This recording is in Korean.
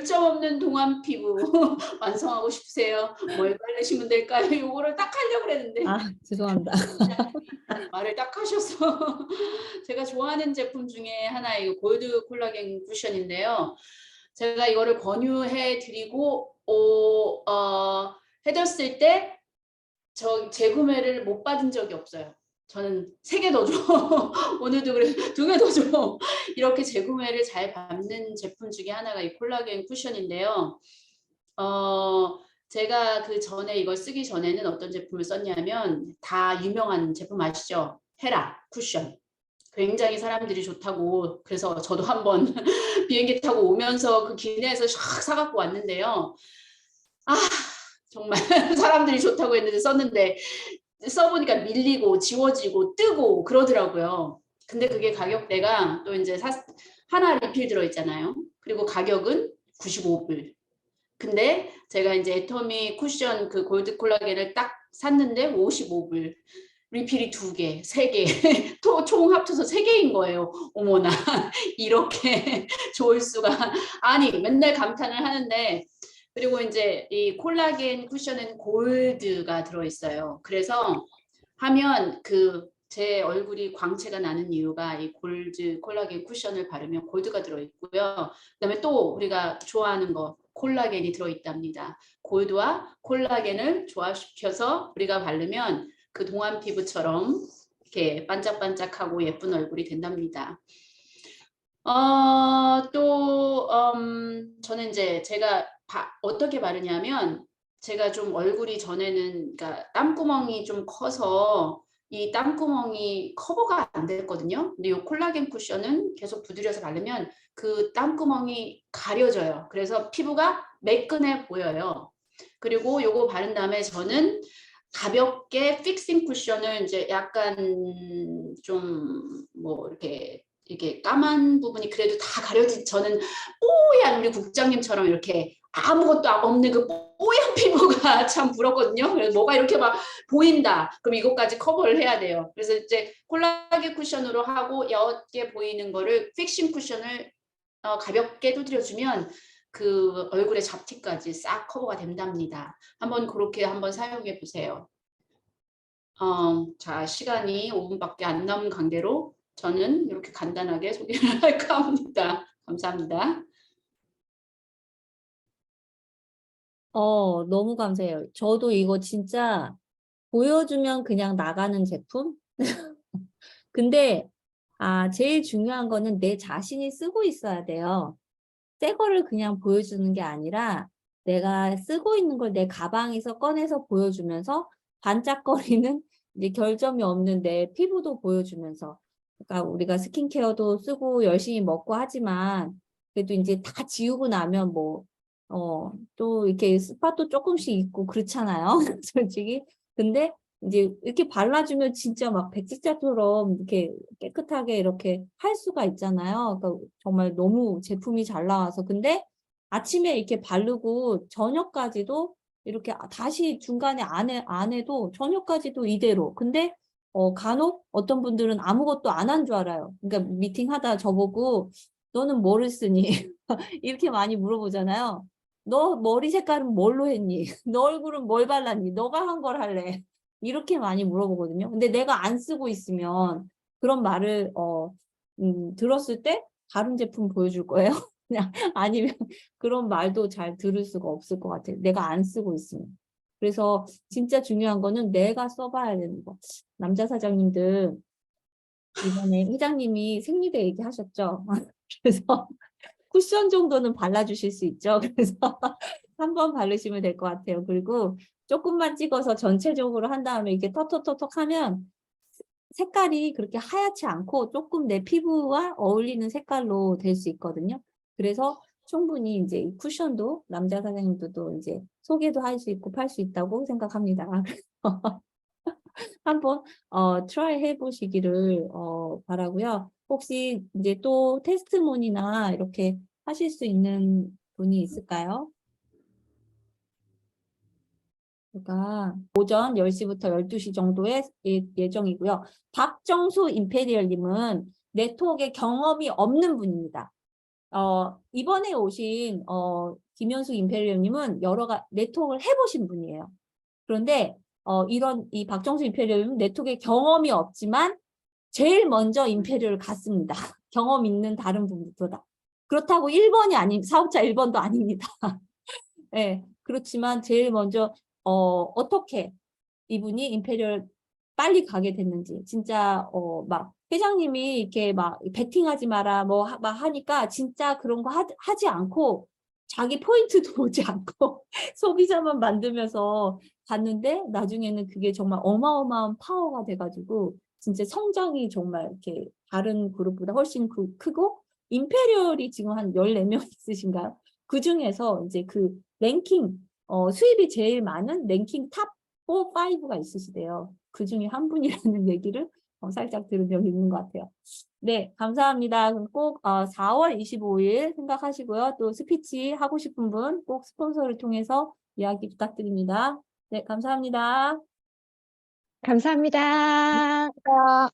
결점 없는 동안 피부 완성하고 싶으세요? 뭘 바르시면 될까요? 요거를 딱 하려고 그랬는데 아, 죄송합니다. 말을 딱 하셔서 제가 좋아하는 제품 중에 하나 이 골드 콜라겐 쿠션인데요. 제가 이거를 권유해 드리고 어, 어, 해줬을 때 저 재구매를 못 받은 적이 없어요. 저는 세 개 더 줘. 오늘도 그래 두 개 더 줘. 이렇게 재구매를 잘 받는 제품 중에 하나가 이 콜라겐 쿠션인데요. 어, 제가 그 전에 이걸 쓰기 전에는 어떤 제품을 썼냐면 다 유명한 제품 아시죠? 헤라 쿠션. 굉장히 사람들이 좋다고 그래서 저도 한번 비행기 타고 오면서 그 기내에서 샥 사갖고 왔는데요. 아 정말 사람들이 좋다고 했는데 썼는데 써보니까 밀리고 지워지고 뜨고 그러더라고요. 근데 그게 가격대가 또 이제 사, 하나 리필 들어있잖아요. 그리고 가격은 95불. 근데 제가 이제 애터미 쿠션 그 골드 콜라겐을 딱 샀는데 55불. 리필이 두 개, 세 개, 또총 합쳐서 세 개인 거예요. 어머나 이렇게 좋을 수가 아니 맨날 감탄을 하는데 그리고 이제 이 콜라겐 쿠션은 골드가 들어있어요. 그래서 하면 그 제 얼굴이 광채가 나는 이유가 이 골드 콜라겐 쿠션을 바르면 골드가 들어있고요. 그다음에 또 우리가 좋아하는 거 콜라겐이 들어있답니다. 골드와 콜라겐을 조합시켜서 우리가 바르면 그 동안 피부처럼 이렇게 반짝반짝하고 예쁜 얼굴이 된답니다. 어, 또 음, 저는 이제 제가 바, 어떻게 바르냐면 제가 좀 얼굴이 전에는 그러니까 땀구멍이 좀 커서 이 땀구멍이 커버가 안 됐거든요. 근데 이 콜라겐 쿠션은 계속 두드려서 바르면 그 땀구멍이 가려져요. 그래서 피부가 매끈해 보여요. 그리고 요거 바른 다음에 저는 가볍게 픽싱 쿠션을 이제 약간 좀 뭐 이렇게 이게 까만 부분이 그래도 다 가려진 저는 뽀얀 우리 국장님처럼 이렇게 아무것도 없는 그 뽀얀 피부가 참 부럽거든요. 그래서 뭐가 이렇게 막 보인다. 그럼 이것까지 커버를 해야 돼요. 그래서 이제 콜라겐 쿠션으로 하고 옅게 보이는 거를 픽싱 쿠션을 어, 가볍게 두드려주면 그 얼굴의 잡티까지 싹 커버가 된답니다. 한번 그렇게 한번 사용해 보세요. 어, 자 시간이 5분밖에 안 남은 관계로 저는 이렇게 간단하게 소개를 할까 합니다. 감사합니다. 어, 너무 감사해요. 저도 이거 진짜 보여주면 그냥 나가는 제품? 근데, 아, 제일 중요한 거는 내 자신이 쓰고 있어야 돼요. 새 거를 그냥 보여주는 게 아니라 내가 쓰고 있는 걸 내 가방에서 꺼내서 보여주면서 반짝거리는 이제 결점이 없는 내 피부도 보여주면서 그러니까 우리가 스킨케어도 쓰고 열심히 먹고 하지만 그래도 이제 다 지우고 나면 뭐 어, 또 이렇게 스팟도 조금씩 있고 그렇잖아요. 솔직히. 근데 이제 이렇게 발라주면 진짜 막 백지자처럼 이렇게 깨끗하게 이렇게 할 수가 있잖아요. 그러니까 정말 너무 제품이 잘 나와서. 근데 아침에 이렇게 바르고 저녁까지도 이렇게 다시 중간에 안, 해, 안 해도 저녁까지도 이대로. 근데 어, 간혹 어떤 분들은 아무것도 안 한 줄 알아요. 그러니까 미팅하다 저보고 너는 뭐를 쓰니? 이렇게 많이 물어보잖아요. 너 머리 색깔은 뭘로 했니? 너 얼굴은 뭘 발랐니? 너가 한 걸 할래. 이렇게 많이 물어보거든요. 근데 내가 안 쓰고 있으면 그런 말을 어, 음, 들었을 때 다른 제품 보여줄 거예요. 그냥 아니면 그런 말도 잘 들을 수가 없을 것 같아요. 내가 안 쓰고 있으면. 그래서 진짜 중요한 거는 내가 써봐야 되는 거. 남자 사장님들 이번에 회장님이 생리대 얘기하셨죠. 그래서 쿠션 정도는 발라주실 수 있죠. 그래서 한 번 바르시면 될 것 같아요. 그리고 조금만 찍어서 전체적으로 한 다음에 이렇게 턱턱턱턱 하면 색깔이 그렇게 하얗지 않고 조금 내 피부와 어울리는 색깔로 될 수 있거든요. 그래서 충분히 이제 이 쿠션도 남자 사장님들도 이제 소개도 할 수 있고 팔 수 있다고 생각합니다. 한번 어 트라이 해보시기를 어 바라고요. 혹시 이제 또 테스트몬이나 이렇게 하실 수 있는 분이 있을까요? 제가 오전 10시부터 12시 정도의 예, 예정이고요. 박정수 임페리얼님은 네트워크에 경험이 없는 분입니다. 어, 이번에 오신 어, 김현숙 임페리얼님은 여러 가 네트워크를 해보신 분이에요. 그런데 어, 이런 이 박정수 임페리얼님은 네트워크에 경험이 없지만 제일 먼저 임페리얼 갔습니다. 경험 있는 다른 분들보다. 그렇다고 1번이 아닌 사업자 1번도 아닙니다. 네, 그렇지만 제일 먼저 어, 어떻게 이분이 임페리얼 빨리 가게 됐는지 진짜 어, 막 회장님이 이렇게 막 베팅하지 마라 뭐 막 하니까 진짜 그런 거 하, 하지 않고 자기 포인트도 보지 않고 소비자만 만들면서 갔는데 나중에는 그게 정말 어마어마한 파워가 돼가지고 진짜 성장이 정말 이렇게 다른 그룹보다 훨씬 크, 크고 임페리얼이 지금 한 14명 있으신가요? 그 중에서 이제 그 랭킹 어, 수입이 제일 많은 랭킹 탑 4, 5가 있으시대요. 그 중에 한 분이라는 얘기를 어, 살짝 들은 적이 있는 것 같아요. 네, 감사합니다. 꼭 어, 4월 25일 생각하시고요. 또 스피치 하고 싶은 분 꼭 스폰서를 통해서 이야기 부탁드립니다. 네, 감사합니다. 감사합니다.